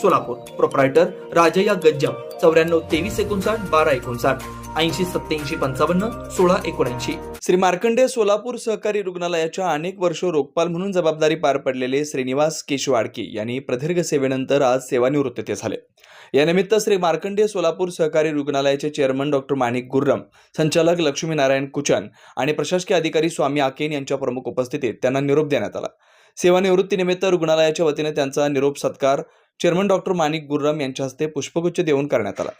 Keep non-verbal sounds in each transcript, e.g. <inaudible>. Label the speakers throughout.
Speaker 1: Solapur. Proprietor Rajayya Gajjam चौऱ्याण्णव तेवीस एकोणसाठ बारा एकोणसाठ. ऐंशी सत्याऐंशी पंचावन्न सोळा एकोणऐंशी. श्री मार्कंडे सोलापूर सहकारी रुग्णालयाच्या अनेक वर्ष रोगपाल म्हणून जबाबदारी पार पडलेले श्रीनिवास केशवाडकी यांनी प्रदीर्घ सेवेनंतर आज सेवानिवृत्त झाले. यानिमित्त श्री मार्कंडे सोलापूर सहकारी रुग्णालयाचे चेअरमन डॉक्टर माणिक गुर्रम संचालक लक्ष्मीनारायण कुचन आणि प्रशासकीय अधिकारी स्वामी आकेन यांच्या प्रमुख उपस्थितीत त्यांना निरोप देण्यात आला. सेवानिवृत्तीनिमित्त रुग्णालयाच्या वतीने त्यांचा निरोप सत्कार चेअरमन डॉक्टर माणिक गुर्रम यांच्या हस्ते पुष्पगुच्छ देऊन करण्यात आला.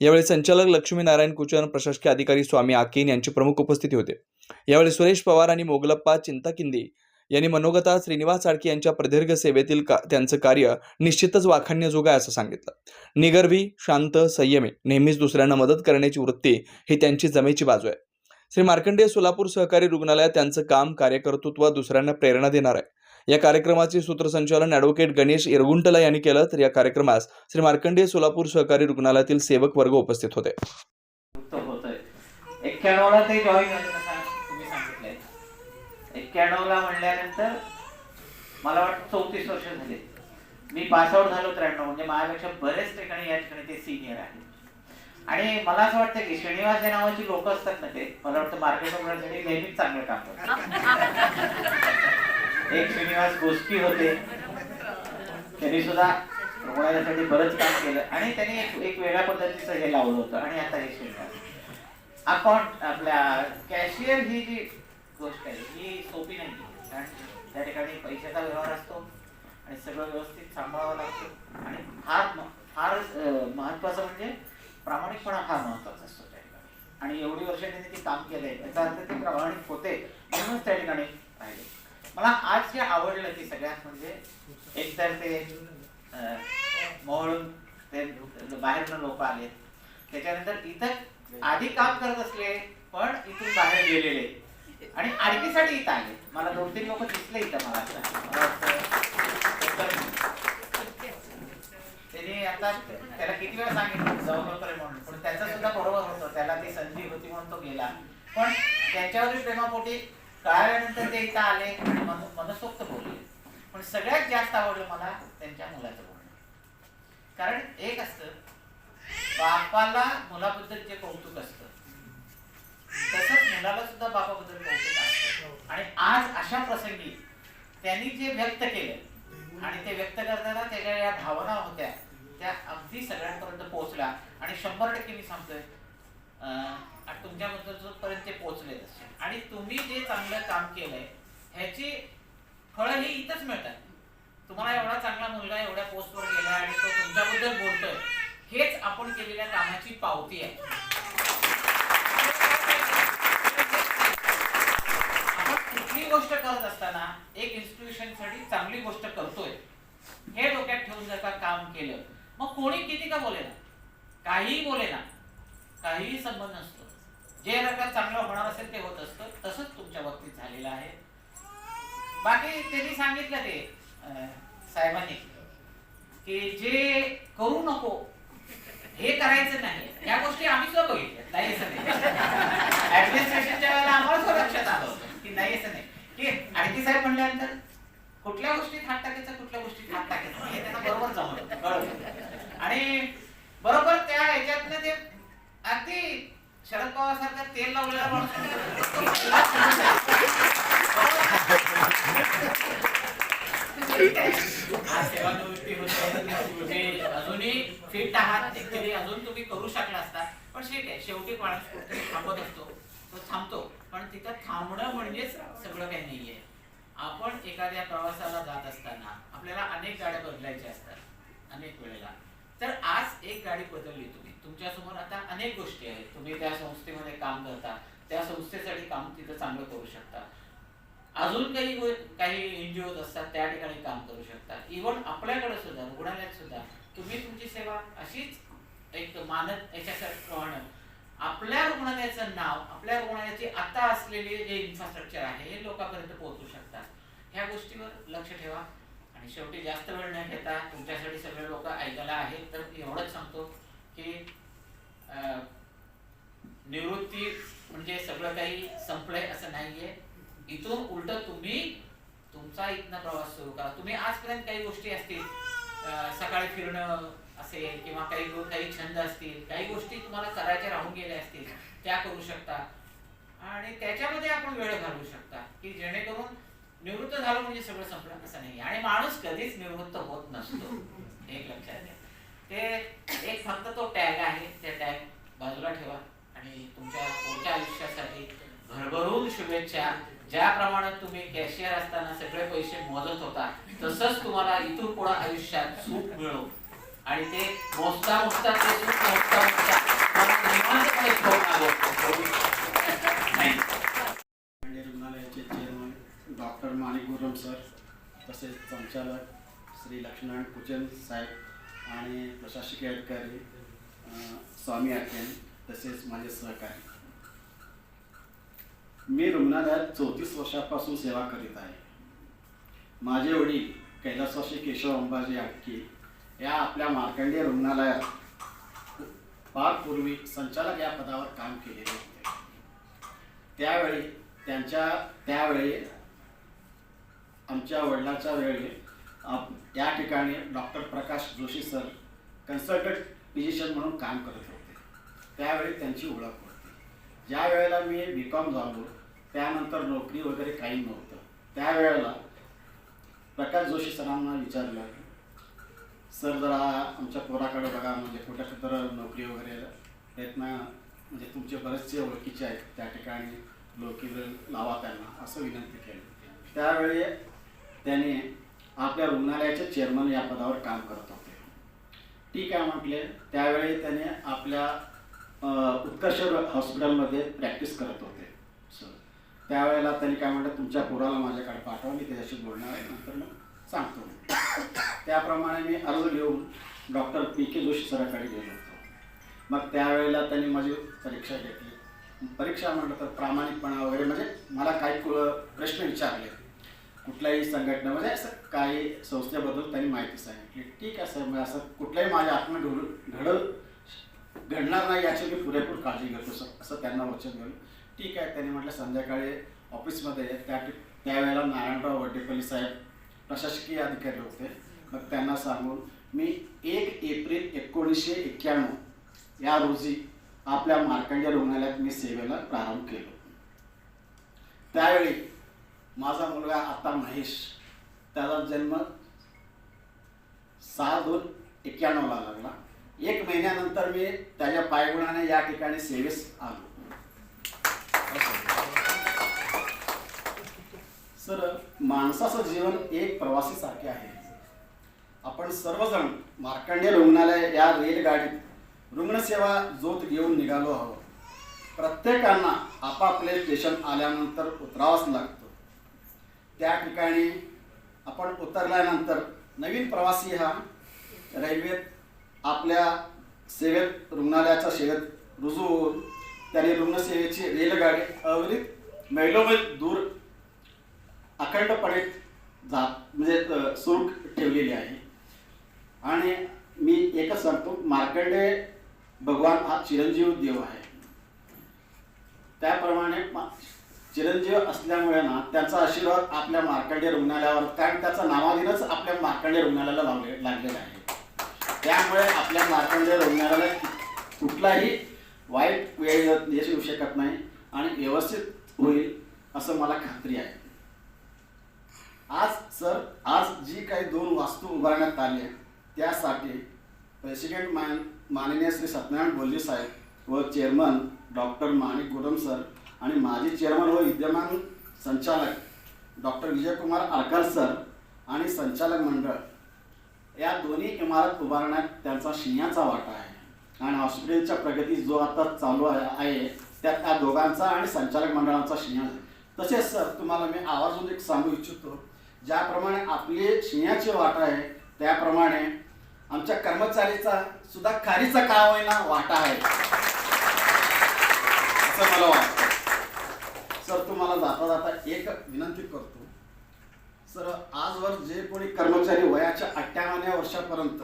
Speaker 1: यावेळी संचालक लक्ष्मीनारायण कुचन प्रशासकीय अधिकारी स्वामी आकीन यांची प्रमुख उपस्थिती होते. यावेळी सुरेश पवार आणि मोगलप्पा चिंताकिंदी यांनी मनोगता श्रीनिवास साळके यांच्या प्रदीर्घ सेवेतील का त्यांचं कार्य निश्चितच वाखाणण्याजोगं आहे असं सांगितलं. निगर्वी शांत संयमी नेहमीच दुसऱ्यांना मदत करण्याची वृत्ती ही त्यांची जमेची बाजू आहे. श्री मार्कंडेय सोलापूर सहकारी रुग्णालयात त्यांचं काम कार्यकर्तृत्व दुसऱ्यांना प्रेरणा देणार आहे. या कार्यक्रमाचे सूत्रसंचालन ॲडव्होकेट गणेश इरगुंटला यांनी केलं. तर या कार्यक्रमास श्री मार्कंडेय सोलापूर सहकारी रुग्णालयातील सेवक वर्ग उपस्थित होते.
Speaker 2: एक्क्याण्णवला ते जॉईन झाले कसं तुम्ही सांगितलंय. एक्क्याण्णवला म्हणल्यानंतर मला वाटतं चौतीस वर्ष झाले. मी पासआउट झालो त्र्याण्णव म्हणजे माझ्यापेक्षा बरेच ठिकाणी या ठिकाणी ते सिनियर आहेत. आणि मला असं वाटतं की श्रीनिवास या नावाची लोक असतात ना ते मला वाटतं मार्केट वगैरे नेहमीच चांगलं काम करतात. <laughs> एक श्रीनिवास गोष्टी होते. त्यांनी सुद्धा रुग्णालयासाठी बरंच काम केलं. आणि त्यांनी एक एक वेगळ्या पद्धतीचं हे लावलं होतं. आणि आता हे श्रीनिवास. अकाउंट आपल्या कॅशियर ही जी गोष्ट आहे ही सोपी नाही कारण त्या ठिकाणी पैशाचा व्यवहार असतो आणि सगळं व्यवस्थित सांभाळावं लागतं. आणि फार फार महत्वाचं म्हणजे प्रामाणिकपणा फार महत्त्वाचा असतो त्या ठिकाणी. आणि एवढी वर्ष त्यांनी ते काम केलंय. याचा अर्थ ते प्रामाणिक होते म्हणूनच त्या ठिकाणी मला आज जे आवडलं की सगळ्यात म्हणजे एकतर ते मोहळून ते बाहेरनं लोक आले. त्याच्यानंतर इथं आधी काम करत असले पण इथून बाहेर गेलेले. आणि आडकीसाठी इथं आले. मला दोन तीन लोक दिसले इथं मला. तर त्यांनी आता त्याला किती वेळा सांगितलं? जाऊ नका म्हणून. पण त्याचा सुद्धा बरोबर होतं. त्याला ती संधी होती म्हणून तो गेला. पण त्याच्यावरील प्रेमापोटी काळानंतर ते इथं आले आणि मन मनसोक्त बोलले. पण सगळ्यात जास्त आवडलं मला त्यांच्या मुलाचं बोलणं. कारण एक असतं बापाला मुलाबद्दल जे कौतुक असतं तसंच मुलाला सुद्धा बापाबद्दल कौतुक असतं. आणि आज अशा प्रसंगी त्यांनी जे व्यक्त केलं आणि ते व्यक्त करताना त्याच्या या भावना होत्या त्या अगदी सगळ्यांपर्यंत पोहोचल्या. आणि शंभर टक्के मी सांगतोय आणि तुमच्याबद्दल जोपर्यंत ते पोहोचले आणि तुम्ही जे चांगलं काम केलंय ह्याची फळ ही इथंच मिळतात. तुम्हाला एवढा चांगला मुलगा एवढ्या पोस्टवर गेला आणि तो तुमच्याबद्दल बोलतोय हेच आपण केलेल्या कामाची पावती आहे. आपण कुठली गोष्ट करत असताना एक इन्स्टिट्यूशनसाठी चांगली गोष्ट करतोय हे डोक्यात ठेवून जर का काम केलं मग कोणी किती का बोले ना काहीही बोले ना काहीही संबंध नसतो. जे रंगात चांगलं होणार असेल ते होत असतं. तसंच तुमच्या बाबतीत झालेलं आहे. बाकी त्यांनी सांगितलं ते साहेबांनी की जे करू नको हे करायचं नाही. या गोष्टी आम्ही सुद्धा बघितल्या. नाही असं नाही. ऍडमिनिस्ट्रेशनच्या वेळेला आम्हाला सुद्धा लक्षात आलं होतं की नाही असं नाही. की आणखी साहेब म्हणल्यानंतर कुठल्या गोष्टीत हात टाकायचं कुठल्या गोष्टीत हात टाकायचं? हे त्यांना बरोबर जमलं. कळलं. आणि बरोबर त्या ह्याच्यातनं ते अगदी शरद पवार सारखा तेल लावलेला अजूनही फिट आहात ऍक्च्युली अजून तुम्ही करू शकला असता पण ठीक आहे शेवटी माणूस थांबत असतो. तो थांबतो. पण तिथं थांबणं म्हणजेच सगळं काही नाहीये. आपण एखाद्या प्रवासाला जात असताना आपल्याला अनेक गाड्या बदलायच्या असतात अनेक वेळेला. तर आज एक गाडी बदलली तुम्ही. तुमच्यासमोर आता अनेक गोष्टी आहेत. तुम्ही त्या संस्थेमध्ये काम करता त्या संस्थेसाठी काम तिथं चांगलं करू शकता. अजून काही गो- काही एनजीओ असतात त्या ठिकाणी काम करू शकता. इव्हन आपल्याकडे सुद्धा रुग्णालयात सुद्धा तुम्ही तुमची सेवा अशीच एक मानत याच्यासारखं आपल्या रुग्णालयाचं नाव आपल्या रुग्णालयाची आता असलेले जे इन्फ्रास्ट्रक्चर आहे हे लोकांपर्यंत पोहोचू शकतात. ह्या गोष्टीवर लक्ष ठेवा. आणि शेवटी जास्त वेळ न घेता तुमच्यासाठी सगळे लोक ऐकायला आहेत तर एवढंच सांगतो. की निवृत्ती म्हणजे सगळं काही संपलंय असं नाहीये. इथून उलट तुम्ही तुमचा इथनं प्रवास सुरू करा. तुम्ही आजपर्यंत काही गोष्टी असतील सकाळी फिरणं असेल किंवा काही काही छंद असतील काही गोष्टी तुम्हाला करायच्या राहून गेल्या असतील त्या करू शकता. आणि त्याच्यामध्ये आपण वेळ घालवू शकता की जेणेकरून निवृत्त झालं म्हणजे सगळं संपलं असं नाही. आणि माणूस कधीच निवृत्त होत नसतो. एक लक्षात घ्या. ते एक फक्त तो टॅग आहे ते टॅग बाजूला ठेवा आणि तुमच्या पुढच्या आयुष्यासाठी भरभरून शुभेच्छा. ज्याप्रमाणे तुम्ही कॅशियर असताना सगळे पैसे मोजत होता तसंच तुम्हाला इथून पुढे आयुष्यात सुख मिळो. आणि ते मोजता मोजता ते सुख मोजता मोजता
Speaker 3: आणि रुग्णालयाचे chairman doctor Manik Guram sir तसेच संचालक श्री लक्ष्मण कुचन साहेब. आणि प्रशासकीय अधिकारी स्वामी आख्यान तसेच माझे सहकारी. मी रुग्णालयात चौतीस वर्षापासून सेवा करीत आहे. माझे वडील कैलासवासी केशव अंबाजी आटके या आपल्या मार्कंडीय रुग्णालयात फार पूर्वी संचालक या पदावर काम केलेले होते. त्यावेळी त्यांच्या त्यावेळी आमच्या वडिलाच्या वेळी त्या ठिकाणी doctor Prakash Joshi sir consultant physician म्हणून काम करत होते. त्यावेळी त्यांची ओळख होती. ज्या वेळेला मी बी कॉम झालो त्यानंतर नोकरी वगैरे काही नव्हतं. त्यावेळेला प्रकाश जोशी सरांना विचारलं सर जरा आमच्या पोराकडे बघा म्हणजे कुठं तर नोकरी वगैरे प्रयत्न म्हणजे तुमचे बरेचसे ओळखीचे आहेत त्या ठिकाणी नोकरी लावा त्यांना असं विनंती केली. त्यावेळी त्याने आपल्या रुग्णालयाचे चेअरमन या पदावर काम करत होते. ठीक आहे म्हटले. त्यावेळी त्याने आपल्या उत्कर्ष हॉस्पिटलमध्ये प्रॅक्टिस करत होते. सर त्यावेळेला त्यांनी काय म्हटलं तुमच्या पोराला माझ्याकडे पाठवा मी त्याच्याशी बोलणार आहे. नंतर मग सांगतो. त्याप्रमाणे मी अर्ज लिहून डॉक्टर पी के जोशी सराकडे गेलो होतो. मग त्यावेळेला त्यांनी माझी परीक्षा घेतली. परीक्षा म्हटलं तर प्रामाणिकपणा वगैरे म्हणजे मला काही प्रश्न विचारले. कुठल्याही संघटना म्हणजे असं काही संस्थेबद्दल त्यांनी माहिती सांगितली. ठीक आहे सर. असं कुठल्याही माझ्या आत्मा घडू घडल घडणार नाही याची मी पुरेपूर काळजी घेतो सर. असं त्यांना वचन दिलं ठीक आहे त्यांनी म्हटलं संध्याकाळी ऑफिसमध्ये त्या त्यावेळेला नारायणराव वड्डेपल्ली साहेब प्रशासकीय अधिकारी होते. मग त्यांना सांगून मी एक एप्रिल एकोणीसशे एक्क्याण्णव या रोजी आपल्या मार्कंड्या रुग्णालयात मी सेवेला प्रारंभ केलो. त्यावेळी माझा मुलगा आता महेश. त्याचा जन्म सहा दोन एक्क्याण्णवला लागला. एक महिन्यानंतर मी त्याच्या पायगुणाने या ठिकाणी सेवेस आलो. सर माणसाचं जीवन एक प्रवासीसारखे आहे. आपण सर्वजण मार्कंडे रुग्णालय या रेलगाडीत रुग्णसेवा जोत घेऊन निघालो आहोत. प्रत्येकांना आपापले स्टेशन आल्यानंतर उतरावंच लागतं. त्या ठिकाणी आपण उतरल्यानंतर नवीन प्रवासी हा रेल्वेत आपल्या सेवेत रुग्णालयाच्या सेवेत रुजू होऊन त्याने रुग्णसेवेची रेलगाडी अवरित मैलोमैल दूर अखंडपणे जात म्हणजे सुरू ठेवलेली आहे. आणि मी एकच सांगतो मार्कंडे भगवान हा चिरंजीव देव आहे. त्याप्रमाणे चिरंजीव असल्यामुळे ना त्यांचा आशीर्वाद आपल्या मार्कंडे रुग्णालयावर कारण त्याचा नावाधीनच आपल्या मार्कंडे रुग्णालयाला लावले लागलेला आहे. त्यामुळे आपल्या मार्कंडे रुग्णालयाला कुठलाही वाईट वेळ यश येऊ शकत नाही आणि व्यवस्थित होईल असं मला खात्री आहे. आज सर आज जी काही दोन वास्तू उभारण्यात आल्या त्यासाठी प्रेसिडेंट मान माननीय श्री सत्यनारायण बोल्ले साहेब व chairman doctor Manik Guram sir आणि माजी चेअरमन व विद्यमान संचालक डॉक्टर विजयकुमार आरकर सर आणि संचालक मंडळ या दोन्ही इमारत उभारण्यात त्यांचा शिन्याचा वाटा आहे. आणि हॉस्पिटलच्या प्रगती जो आता चालू आहे त्या त्यात त्या दोघांचा आणि संचालक मंडळाचा शिन्या आहे तसेच सर तुम्हाला मी आवर्जून एक सांगू इच्छितो. ज्याप्रमाणे आपली शिन्याची वाटा आहे त्याप्रमाणे आमच्या कर्मचारीचा सुद्धा खारीचा का होईना वाटा आहे? असं मला वाटतं. सर तुम्हाला जाता जाता एक विनंती करतो. सर आजवर जे कोणी कर्मचारी वयाच्या अठ्ठावन्या वर्षापर्यंत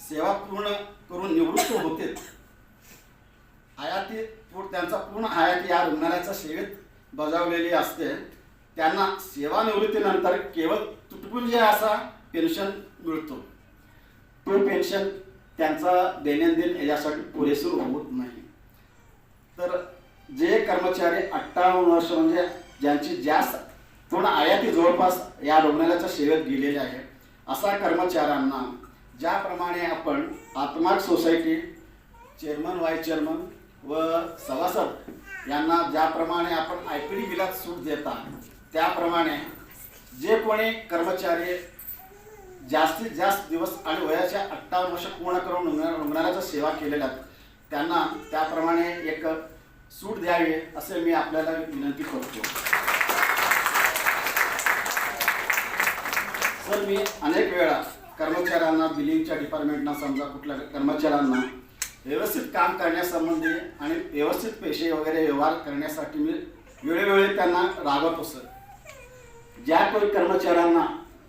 Speaker 3: सेवा पूर्ण करून निवृत्त होते आयाती त्यांचा पूर्ण आयाती या रुग्णालयाच्या सेवेत बजावलेली असते त्यांना सेवानिवृत्तीनंतर केवळ तुटपुंजे असा पेन्शन मिळतो. तो पेन्शन त्यांचा दैनंदिन यासाठी पुरेसूर होत नाही. जे कर्मचारी अठ्ठावन्न वर्ष म्हणजे ज्यांची जास्त पूर्ण आयाती जवळपास या रुग्णालयाच्या सेवेत गेलेले आहे अशा कर्मचाऱ्यांना ज्याप्रमाणे आपण आत्माक सोसायटी चेअरमन व्हाईस चेअरमन व सभासद यांना ज्याप्रमाणे आपण आय पी डी बिलात सूट देता त्याप्रमाणे जे कोणी कर्मचारी जास्तीत जास्त दिवस आणि वयाच्या अठ्ठावन्न वर्ष पूर्ण करून रुग्णा रुग्णालयाच्या सेवा केलेल्या आहेत त्यांना त्याप्रमाणे एक सूट द्यावी असे मी आपल्याला विनंती करतो. सर मी अनेक वेळा कर्मचाऱ्यांना बिलिंगच्या डिपार्टमेंटना समजा कुठल्या कर्मचाऱ्यांना व्यवस्थित काम करण्यासंबंधी आणि व्यवस्थित पैसे वगैरे व्यवहार करण्यासाठी मी वेळोवेळी त्यांना रागवतो सर. ज्या कोणी कर्मचाऱ्यांना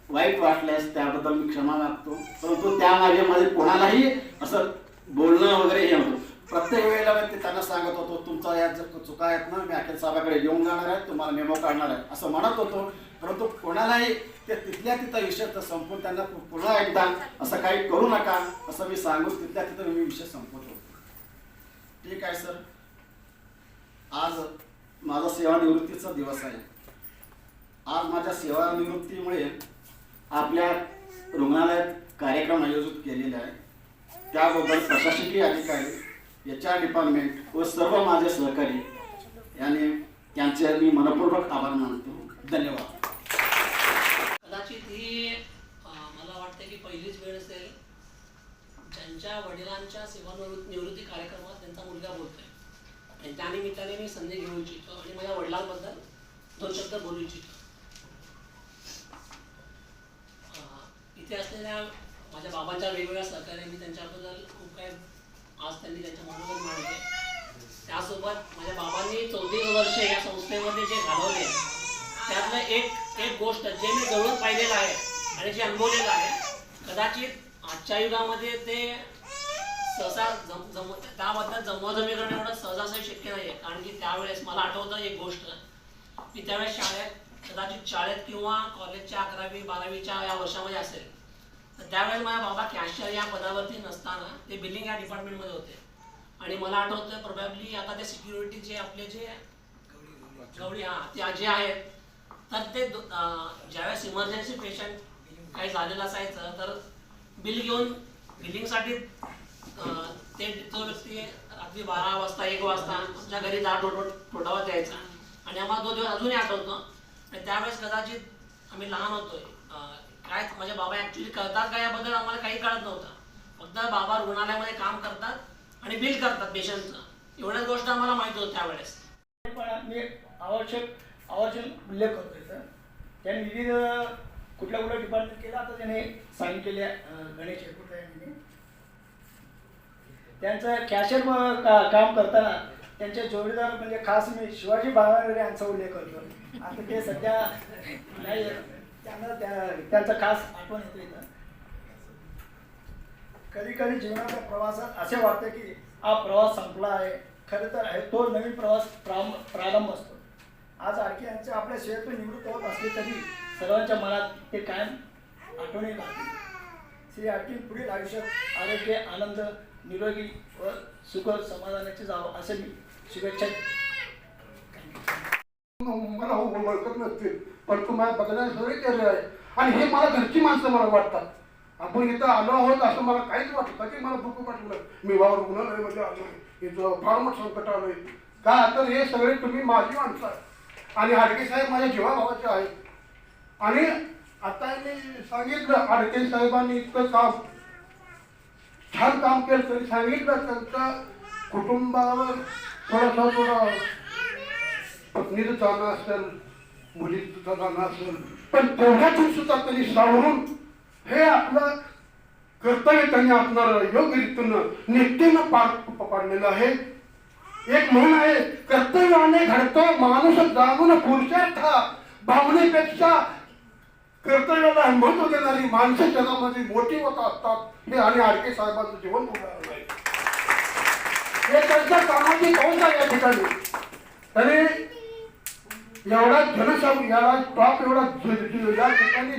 Speaker 3: वाईट वाटल्यास त्याबद्दल मी क्षमा मागतो. परंतु त्यामागे माझे कोणालाही असं बोलणं वगैरे हे नव्हतं. प्रत्येक वेळेला ते त्यांना सांगत होतो तुमचा या जर चुका आहेत ना मी अखेर साहेबाकडे घेऊन जाणार आहे तुम्हाला मेमो काढणार आहे. असं म्हणत होतो. परंतु कोणालाही ते तिथल्या तिथं विषय तर संपून त्यांना पुन्हा एकदा असं काही करू नका असं मी सांगून तिथल्या तिथं मी विषय संपवतो ठीक आहे सर. आज माझा सेवानिवृत्तीचा दिवस आहे. आज माझ्या सेवानिवृत्तीमुळे आपल्या रुग्णालयात कार्यक्रम आयोजित केलेले आहे त्याबद्दल प्रशासकीय अधिकारी एच आर डिपार्टमेंट व सर्व माझे सहकारी याने त्यांचे मी मनपूर्वक आभार मानतो. धन्यवाद.
Speaker 4: कदाचित ही मला वाटते की पहिलीच वेळ असेल. ज्यांच्या वडिलांच्या सेवानिवृत्ती निवृत्ती कार्यक्रमात त्यांचा मुलगा बोलतोय. आणि त्या निमित्ताने मी संधी घेऊ इच्छितो आणि माझ्या वडिलांबद्दल दोन शब्द बोलू इच्छितो. इथे असलेल्या माझ्या बाबांच्या वेगवेगळ्या सहकार्य मी त्यांच्याबद्दल खूप काही आज त्यांनी त्यांच्या मनोगत मांडले. त्यासोबत माझ्या बाबांनी चौतीस वर्ष या संस्थेमध्ये जे घालवले त्यातलं एक एक गोष्ट जे मी जवळून पाहिलेलं आहे आणि जे अनुभवलेलं आहे कदाचित आजच्या युगामध्ये ते सहसा जम जम त्याबद्दल जमवाजमी करणं एवढं सहजासहजी शक्य नाही आहे कारण की त्यावेळेस मला आठवतं एक गोष्ट. की त्यावेळेस शाळेत कदाचित शाळेत किंवा कॉलेजच्या अकरावी बारावीच्या या वर्षामध्ये असेल. त्यावेळेस माझ्या बाबा कॅशियर या पदावरती नसताना ते बिलिंग या डिपार्टमेंटमध्ये होते. आणि मला आठवतं प्रोबॅबली आता ते सिक्युरिटीचे आपले जे गवळी हा ते जे आहेत तर ते ज्यावेळेस इमर्जन्सी पेशंट काही झालेलं असायचं तर बिल घेऊन बिलिंगसाठी ते तो व्यक्ती रात्री बारा वाजता एक वाजता आमच्या घरी दार ठोठावत द्यायचा आणि आम्हाला तो दिवस अजूनही आठवतो. आणि त्यावेळेस कदाचित आम्ही लहान होतोय काय म्हणजे बाबा ऍक्च्युली करतात का याबद्दल आम्हाला काही कळत नव्हतं. फक्त बाबा रुग्णालयामध्ये काम करतात आणि बिल करतात पेशंटचं एवढ्याच गोष्ट आम्हाला माहिती होत्या त्यावेळेस.
Speaker 5: पण मी आवश्यक आवश्यक उल्लेख करतो सर त्यांनी विविध कुठल्या कुठल्या डिपार्टमेंट केलं आता त्याने सांगितलेले गणेश हेकुटे यांनी त्यांचं कॅशियर काम करताना त्यांचे जोडीदार म्हणजे खास मी शिवाजी बावनकुळे यांचा उल्लेख करतो आता ते सध्या नाही त्यांना त्या- त्यांचा खास आठवण येतो इथं. कधी कधी जीवनाच्या प्रवासात असे वाटते की हा प्रवास संपला आहे. खरं तर आहे तो नवीन प्रवास प्रारंभ प्रारंभ असतो. आज आणखी यांचे आपल्या सेवेतून निवृत्त होत असले तरी सर्वांच्या मनात ते कायम आठवणी लागतील श्री आरके पुढील आयुष्यात आरोग्य आनंद निरोगी व सुख समाधानाचे जावं असे मी शुभेच्छा
Speaker 6: मला हो ओळखत नसतील. पण माझ्या बघण्यास सगळे केले आहे. आणि हे मला घरची माणसं मला वाटतात. आपण इथं आलो आहोत असं मला काहीच वाटलं कधी मला दुःख वाटलं. मी बाबा म्हणजे आलो इथं फार मोठं संकट आलोय. का? तर हे सगळे तुम्ही माझी माणसं आहे. आणि हाडके साहेब माझ्या जीवाभावाचे आहेत. आणि आता मी सांगितलं आडके साहेबांनी इतकं काम छान काम केलं तरी सांगितलं त्यांचं कुटुंबावर थोडासा थोडा पत्नीचं जाणं असेल मुलीचं जाणं असेल पण तेवढ्यातून सुद्धा त्यांनी सावरून हे आपलं कर्तव्य त्यांनी आपणाला योग्य रीतीनं निष्ठेनं पार पाडलेलं आहे. एक म्हण आहे कर्तव्याने घडतो माणूस जाणून पुरुषार्थ. भावनेपेक्षा कर्तव्याला महत्त्व देणारी माणसं जगामध्ये मोठी होत असतात. हे आणि आडके साहेबांचं जीवन उदाहरण आहे. हे त्यांच्या कामाची कौश आहे या ठिकाणी. तरी एवढा जनसम याला टॉप एवढा या ठिकाणी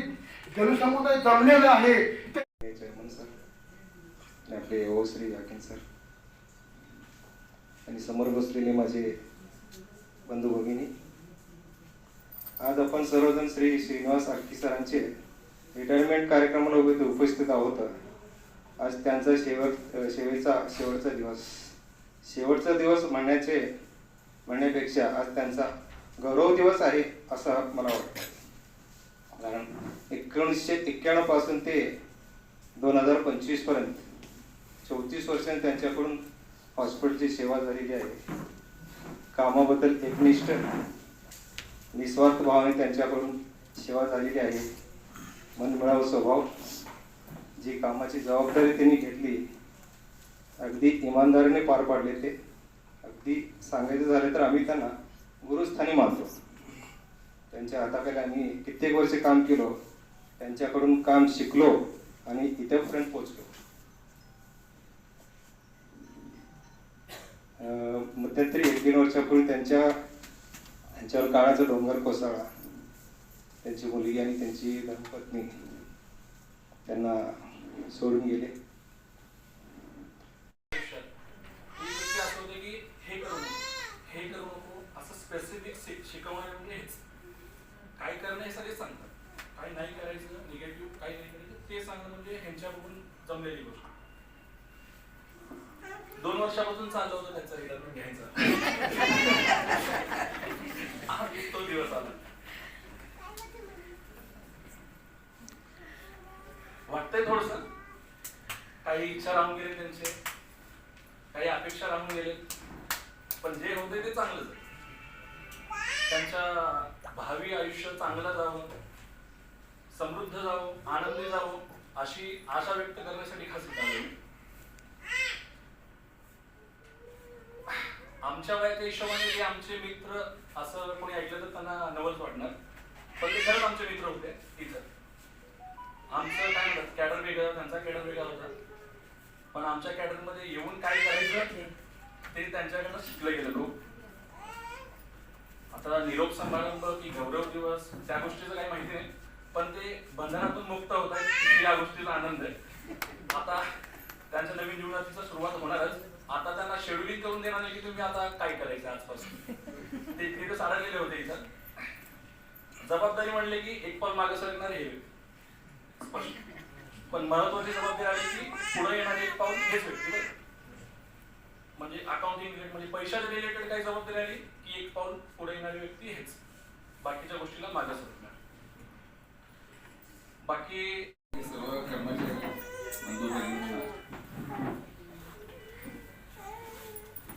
Speaker 6: जनसमुदाय जमलेला आहे.
Speaker 7: आपले ओ श्री सर आणि समोर बसलेले माझे बंधू भगिनी. आज आपण सर्वजण श्री श्रीनिवास आखी सरांचे रिटायरमेंट कार्यक्रमाला उभे उपस्थित आहोत. आज त्यांचा शेवट शेवेचा शेवटचा दिवस. शेवटचा दिवस म्हणण्याचे म्हणण्यापेक्षा आज त्यांचा गौरव दिवस आहे असं मला वाटतं. कारण एकोणीसशे एक्क्याण्णवपासून ते दोन हजार पंचवीसपर्यंत चौतीस वर्षांनी त्यांच्याकडून हॉस्पिटलची सेवा झालेली आहे. कामाबद्दल एकनिष्ठ निस्वार्थ भावाने त्यांच्याकडून सेवा झालेली आहे. मनमिळाव स्वभाव जी कामाची जबाबदारी त्यांनी घेतली अगदी इमानदारीने पार पाडले ते. अगदी सांगायचं झालं तर आम्ही त्यांना गुरुस्थानी मानतो त्यांच्या हाताखाली आम्ही कित्येक वर्ष काम केलो त्यांच्याकडून काम शिकलो आणि इथंपर्यंत पोचलो मध्यंतरी एक तीन वर्षापूर्वी त्यांच्या त्यांच्यावर काळाचा डोंगर कोसळला. त्यांची मुलगी आणि त्यांची धर्मपत्नी त्यांना सोडून गेले
Speaker 8: आयुष्यात ही गोष्टी असं होतं की हे करू नको हे करू नको असं स्पेसिफिक शिकवणे म्हणजे हेच काय करणं हे सगळे सांगतात काय नाही करायचं निगेटिव्ह काय नाही करायचं ते सांगणं म्हणजे ह्यांच्याकडून जमलेली गोष्ट. दोन वर्षापासून चाललं होतं त्यांचा रिटायरमेंट घ्यायचा. आज तो दिवस आला. वाटतंय थोडस. काही इच्छा राहून गेले त्यांचे. काही अपेक्षा राहून गेले. पण जे होते ते चांगलं त्यांच्या भावी आयुष्य चांगलं जावं समृद्ध जावं आनंदी जावं. अशी आशा व्यक्त करण्यासाठी खास आमच्या वयाच्या हिशोबाने जे आमचे मित्र असं कोणी ऐकलं तर त्यांना नवलच वाटणार. पण ते खरंच आमचे मित्र होते इथं. आमचं काय म्हणतात कॅडर वेगळा त्यांचा कॅडर वेगळा होता. पण आमच्या कॅडरमध्ये येऊन काय करायचं ते त्यांच्याकडनं शिकलं गेलं लोक. आता निरोप समारंभ की गौरव दिवस त्या गोष्टीचं काही माहिती नाही. पण ते बंधनातून मुक्त होत आहेत या गोष्टीचा आनंद आहे. आता त्यांच्या नवीन जीवनाची सुरुवात होणारच. आता त्यांना शेड्युलिंग करून देणार नाही की तुम्ही आता काय करायचं आजपासून? ते तिथे साडलेले होते इथं. जबाबदारी म्हणले की एक पाऊल मागे सरकणार हे. पण महत्वाची जबाबदारी आली की पुढे येणारे एक पाऊल हेच व्यक्ती म्हणजे अकाउंटिंग रिलेटेड म्हणजे पैशाच्या रिलेटेड काही जबाबदारी आली की एक पाऊल पुढे येणारी व्यक्ती हेच. बाकीच्या गोष्टीला मागे सरकणार. बाकी
Speaker 9: सर्व कर्मचारी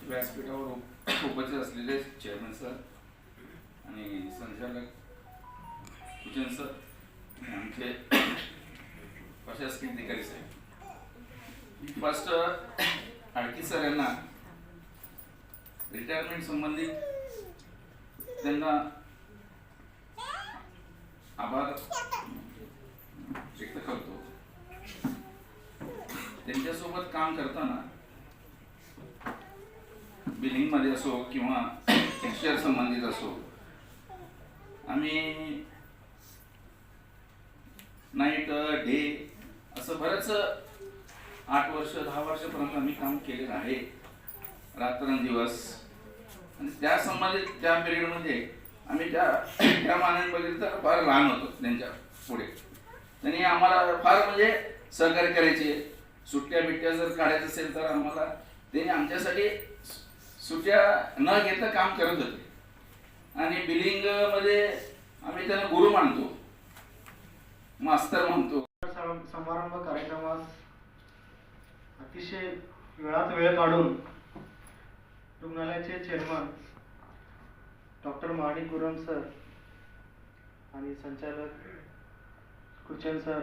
Speaker 9: व्यासपीठावर उपस्थित असलेले चेअरमन सर आणि संचालक किचन सर आमचे प्रशासकीय अधिकारी साहेब. फर्स्ट आडकी सर यांना रिटायरमेंट संबंधित त्यांना आभार व्यक्त करतो त्यांच्यासोबत काम करताना बिलिंगमध्ये असो किंवा टेक्स्चर संबंधित असो आम्ही नाईट डे असं बरंच आठ वर्ष दहा वर्षपर्यंत आम्ही काम केलेलं आहे. रात्रंदिवस. आणि त्या संबंधित त्या पिरियडमध्ये आम्ही त्या त्या मानाने बघितलं तर फार लहान होतो त्यांच्या पुढे. त्यांनी आम्हाला फार म्हणजे सहकार्य करायचे. सुट्ट्या बिट्ट्या जर काढायचं असेल तर आम्हाला त्यांनी आमच्यासाठी सुट्ट्या न घेता काम करत होते. आणि बिलिंगमध्ये आम्ही त्यांना गुरु मानतो. मास्तर म्हणतो.
Speaker 5: समारंभ कार्यक्रमास अतिशय वेळात वेळ काढून रुग्णालयाचे chairman doctor Manik Guram sir आणि संचालक कुचन सर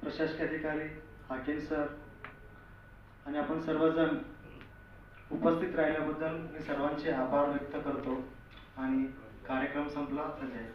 Speaker 5: प्रशासकीय अधिकारी हाकेम सर. आणि आपण सर्वजण उपस्थित राहिल्याबद्दल मी सर्वांचे आभार व्यक्त करतो. आणि कार्यक्रम संपला. जय